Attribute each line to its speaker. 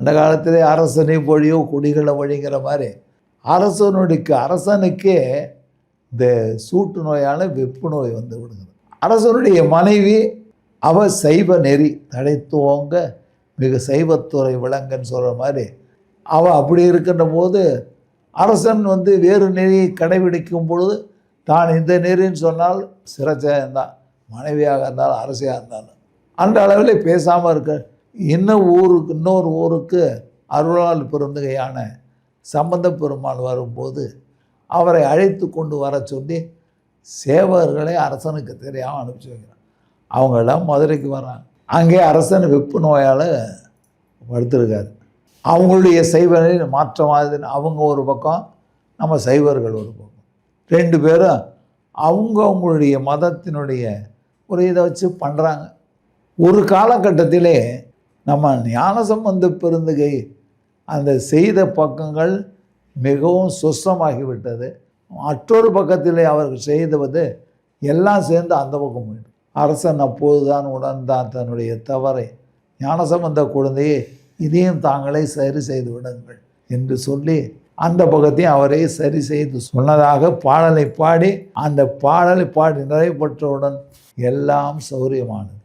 Speaker 1: அந்த காலத்திலே அரசனை பொழியோ குடிகளை வழிங்கிற மாதிரி அரசனுடைய அரசனுக்கே இந்த சூட்டு நோயால் வெப்பு நோய் வந்து விடுகிறது. அரசனுடைய மனைவி அவ சைவ நெறி தடைத்துவங்க மிக சைவத்துறை விளங்கன்னு சொல்கிற மாதிரி அவள் அப்படி இருக்கின்ற போது அரசன் வந்து வேறு நெறியை கடைபிடிக்கும் பொழுது தான் இந்த நெறின்னு சொன்னால் சிறச்சதான் மனைவியாக இருந்தாலும் அரசியாக இருந்தாலும். அந்த அளவில் பேசாமல் இருக்க இன்னும் ஊருக்கு இன்னொரு ஊருக்கு அருளால் பிறந்தகையான சம்பந்த பெருமாள் வரும்போது அவரை அழைத்து கொண்டு வர சொல்லி சேவகர்களை அரசனுக்கு தெரியாமல் அனுப்பிச்சி வைக்கிறான். அவங்கெல்லாம் மதுரைக்கு வராங்க அங்கே அரசன் வெப்பு நோயால் படுத்திருக்காரு. அவங்களுடைய சைவனை மாற்றமாக அவங்க ஒரு பக்கம் நம்ம சைவர்கள் ஒரு பக்கம். ரெண்டு பேரும் அவங்க அவங்களுடைய மதத்தினுடைய ஒரு இதை வச்சு பண்ணுறாங்க ஒரு காலகட்டத்திலே நம்ம ஞானசம்பந்த பெருந்தகை அந்த செய்த பக்கங்கள் மிகவும் சுஸ்தமாகிவிட்டது மற்றொரு பக்கத்திலே அவர்கள் செய்தவது எல்லாம் சேர்ந்து அந்த பக்கம் போயிடும். அரசன் அப்போதுதான் உணர்ந்தான் தன்னுடைய தவறை. ஞானசம்பந்த குழந்தையை இதையும் தாங்களே சரி செய்து விடுங்கள் என்று சொல்லி அந்த பக்கத்தையும் அவரே சரி செய்து சொன்னதாக பாடலை பாடி அந்த பாடலை பாடி நிறைவுபற்றவுடன் எல்லாம் சௌரியமானது.